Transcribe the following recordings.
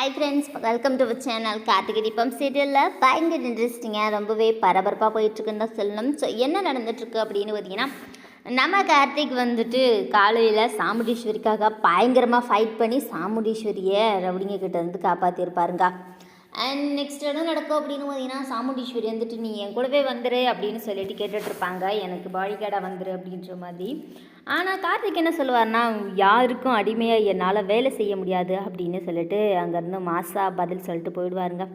Hi friends welcome to channel Karthigai Deepam சீரியலில் பயங்கர இன்ட்ரெஸ்டிங்காக ரொம்பவே பரபரப்பாக போயிட்டுருக்குன்னு தான் சொல்லணும். ஸோ என்ன நடந்துட்டுருக்கு அப்படின்னு பார்த்தீங்கன்னா நம்ம கார்த்திக் வந்துட்டு காலையில் சாமுண்டீஸ்வரிக்காக பயங்கரமாக ஃபைட் பண்ணி சாமுண்டீஸ்வரியை ரவுடிங்க கிட்டேருந்து காப்பாற்றியிருப்பாருங்க அண்ட் நெக்ஸ்ட் என்ன நடக்கும் அப்படின்னு பார்த்தீங்கன்னா சாமுண்டீஸ்வரி வந்துட்டு நீ என் கூடவே வந்துரு அப்படின்னு சொல்லிட்டு கேட்டுட்ருப்பாங்க. எனக்கு பாடி கார்டாக வந்துரு அப்படின்ற மாதிரி. ஆனால் கார்த்திக் என்ன சொல்லுவார்னா யாருக்கும் அடிமையாக என்னால் வேலை செய்ய முடியாது அப்படின்னு சொல்லிட்டு அங்கேருந்து மாசா பதில் சொல்லிட்டு போயிடுவாருங்க.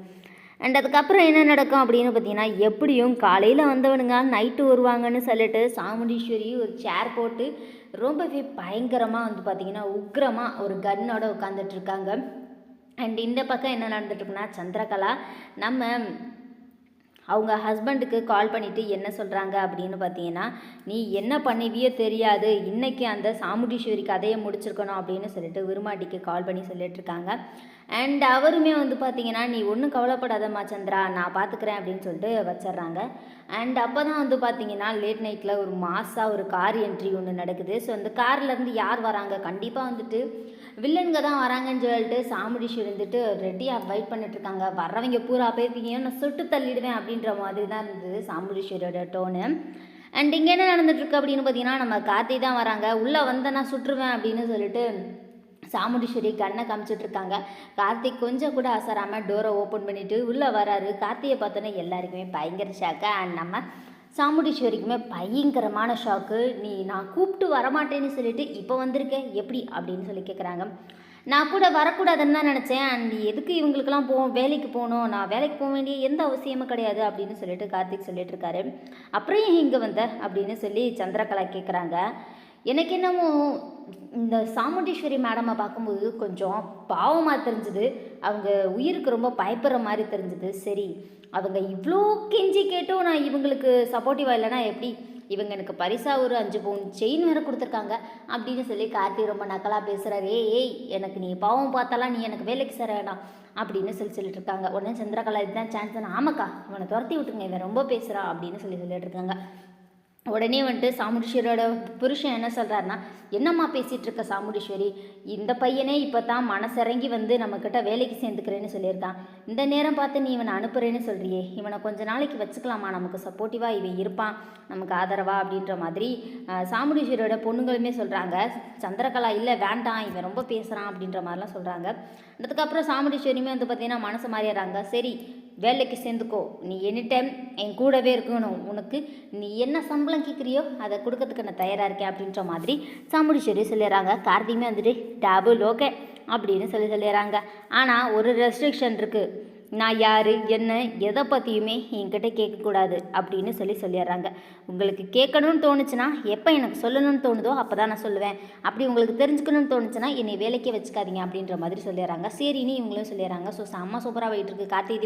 அண்ட் அதுக்கப்புறம் என்ன நடக்கும் அப்படின்னு பார்த்தீங்கன்னா எப்படியும் காலையில் வந்தவனுங்க நைட்டு வருவாங்கன்னு சொல்லிட்டு சாமுண்டீஸ்வரி ஒரு சேர் போட்டு ரொம்பவே பயங்கரமாக வந்து பார்த்திங்கன்னா உக்கிரமாக ஒரு கன்னோட உட்காந்துட்ருக்காங்க அண்ட் இந்த பக்கம் என்ன நடந்துட்டுருக்குன்னா சந்திரகலா நம்ம அவங்க ஹஸ்பண்டுக்கு கால் பண்ணிவிட்டு என்ன சொல்கிறாங்க அப்படின்னு பார்த்தீங்கன்னா நீ என்ன பண்ணுவியோ தெரியாது. இன்றைக்கி அந்த சாமுண்டீஸ்வரி கதையை முடிச்சிருக்கணும் அப்படின்னு சொல்லிட்டு விருமாட்டிக்கு கால் பண்ணி சொல்லிட்டுருக்காங்க. அண்ட் அவருமே வந்து பார்த்தீங்கன்னா நீ ஒன்றும் கவலைப்படாதம்மா சந்திரா. நான் பார்த்துக்கிறேன் அப்படின்னு சொல்லிட்டு வச்சிடுறாங்க. அண்ட் அப்போ தான் வந்து பார்த்தீங்கன்னா லேட் நைட்டில் ஒரு மாசாக ஒரு கார் என்ட்ரி ஒன்று நடக்குது. ஸோ அந்த கார்லேருந்து யார் வராங்க? கண்டிப்பாக வந்துட்டு வில்லனுங்க தான் வராங்கன்னு சொல்லிட்டு சாமுடிஷ் வந்துட்டு ரெடியாக வெயிட் பண்ணிட்டு இருக்காங்க வர்றவங்க பூரா பேர்த்தீங்க நான் சுட்டு தள்ளிடுவேன் அப்படின்ற மாதிரி தான் இருந்தது சாமுண்டீஸ்வரியோட டோனு அண்ட் இங்கே என்ன நடந்துட்டுருக்கு அப்படின்னு பார்த்தீங்கன்னா நம்ம கார்த்தி தான் வராங்க. உள்ளே வந்த நான் சுட்டுருவேன் அப்படின்னு சொல்லிட்டு சாமுண்டீஸ்வரி கண்ணை காமிச்சிட்ருக்காங்க கார்த்திக் கொஞ்சம் கூட அசராமல் டோரை ஓப்பன் பண்ணிவிட்டு உள்ளே வராரு. கார்த்தியை பார்த்தோன்னே எல்லாருக்குமே பயங்கர ஷாக்காக அண்ட் நம்ம சாமுண்டீஸ்வரிக்குமே பயங்கரமான ஷாக்கு நீ நான் கூப்பிட்டு வரமாட்டேன்னு சொல்லிட்டு இப்போ வந்திருக்கேன் எப்படி? அப்படின்னு சொல்லி கேட்குறாங்க நான் கூட வரக்கூடாதுன்னு தான் நினச்சேன். அண்ட் எதுக்கு இவங்களுக்கெல்லாம் போ வேலைக்கு போகணும்? நான் வேலைக்கு போக வேண்டிய எந்த அவசியமும் கிடையாது அப்படின்னு சொல்லிட்டு கார்த்திக் சொல்லிட்டு இருக்காரு. அப்புறம் ஏன் இங்கே வந்த? அப்படின்னு சொல்லி சந்திரகலா கேட்குறாங்க எனக்கு என்னமோ இந்த சாமுண்டீஸ்வரி மேடமை பார்க்கும்போது கொஞ்சம் பாவமாக தெரிஞ்சுது. அவங்க உயிருக்கு ரொம்ப பயப்படுற மாதிரி தெரிஞ்சுது. சரி அவங்க இவ்வளோ கெஞ்சி கேட்டும் நான் இவங்களுக்கு சப்போர்ட்டிவாக இல்லைனா எப்படி? இவங்க எனக்கு பரிசாக ஒரு அஞ்சு பவுன் செயின் வேறு கொடுத்துருக்காங்க அப்படின்னு சொல்லி கார்த்தி ரொம்ப நக்கலாக பேசுகிறாரு ஏய் ஏய் எனக்கு நீ பாவம் பார்த்தாலாம் நீ எனக்கு வேலைக்கு சேர வேணாம் அப்படின்னு சொல்லி சொல்லிட்டு இருக்காங்க. உடனே சந்திரகலா இதுதான் சான்ஸ் தான் ஆமாக்கா இவனை துரத்தி விட்டுருங்க இவன் ரொம்ப பேசுகிறான் அப்படின்னு சொல்லி சொல்லிட்டு இருக்காங்க. உடனே வந்துட்டு சாமுண்டீஸ்வரியோட புருஷன் என்ன சொல்கிறாருன்னா என்னம்மா பேசிகிட்டு இருக்க சாமுண்டீஸ்வரி? இந்த பையனே இப்போ தான் மனசிறங்கி வந்து நம்மக்கிட்ட வேலைக்கு சேர்ந்துக்கிறேன்னு சொல்லியிருக்கான். இந்த நேரம் பார்த்து நீ இவனை அனுப்புகிறேன்னு சொல்கிறியே இவனை கொஞ்ச நாளைக்கு வச்சுக்கலாமா? நமக்கு சப்போர்ட்டிவாக இவன் இருப்பான். நமக்கு ஆதரவா? அப்படின்ற மாதிரி சாமுண்டீஸ்வரியோட பொண்ணுங்களுமே சொல்கிறாங்க சந்திரகலா இல்லை வேண்டாம். இவன் ரொம்ப பேசுகிறான் அப்படின்ற மாதிரிலாம் சொல்கிறாங்க அதுக்கப்புறம் சாமுண்டீஸ்வரியுமே வந்து பார்த்திங்கன்னா மனசு மாறிடுறாங்க. சரி வேலைக்கு சேர்ந்துக்கோ. நீ எனி டைம் என் கூடவே இருக்கணும். உனக்கு நீ என்ன சம்பளம் கேட்குறியோ அதை கொடுக்கறதுக்கு நான் தயாராக இருக்கேன் அப்படின்ற மாதிரி சாமுண்டீஸ்வரி சொல்லிடுறாங்க. கார்த்திகமே வந்துட்டு டபுள் ஓகே அப்படின்னு சொல்லி சொல்லிடுறாங்க. ஆனால் ஒரு ரெஸ்ட்ரிக்ஷன் இருக்குது நான் யார் என்ன எதை பற்றியுமே என்கிட்ட கேட்கக்கூடாது அப்படின்னு சொல்லி சொல்லிடுறாங்க. உங்களுக்கு கேட்கணும்னு தோணுச்சுன்னா எப்போ எனக்கு சொல்லணும்னு தோணுதோ அப்போ தான் நான் சொல்லுவேன். அப்படி உங்களுக்கு தெரிஞ்சுக்கணும்னு தோணுச்சுன்னா என்னை வேலைக்கே வச்சுக்காதீங்க அப்படின்ற மாதிரி சொல்லிடுறாங்க. சரின்னு இவங்களும் சொல்லிடுறாங்க. ஸோ செம்ம சூப்பராக போயிட்டு இருக்கு. கார்த்திகை